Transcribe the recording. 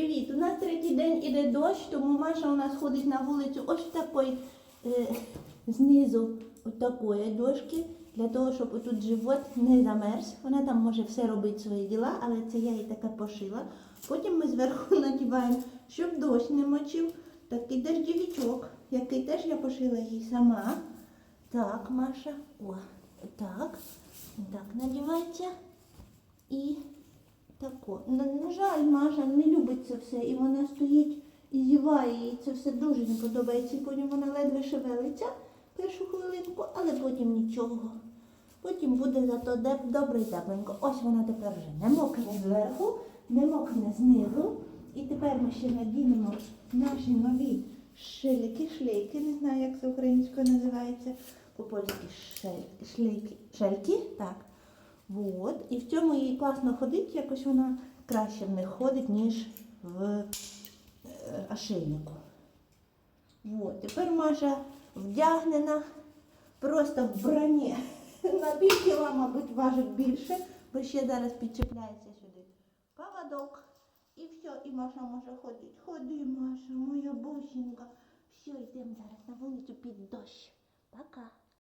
привіт! У нас третій день іде дощ, тому Маша у нас ходить на вулицю ось такої, е, знизу от такої дошки, для того, щоб отут живот не замерз. Вона там може все робити свої діла, але це я їй таке пошила. Потім ми зверху надіваємо, щоб дощ не мочив, такий дождівичок, який теж я пошила їй сама. Так, Маша, о, так, так надівається. І тако. На, на жаль, Маша не любить це все, і вона стоїть і зіває, їй це все дуже не подобається. І потім вона ледве шевелиться першу хвилинку, але потім нічого. Потім буде зато добре і тепленько. Ось вона тепер вже не мокне зверху, не мокне знизу. І тепер ми ще надінемо наші нові шилики, шлейки, не знаю, як це українською називається, по-польськи шель, шлейки, шельки, так. Вот. І в цьому їй класно ходить, якось вона краще в них ходить, ніж в е, ошейнику. Вот. Тепер Маша вдягнена просто в броні. На пів кіла, мабуть, важить більше, бо ще зараз підчепляється сюди поводок. І все, і Маша може ходити. Ходи, Маша, моя бусінка. Все, йдемо зараз на вулицю під дощ.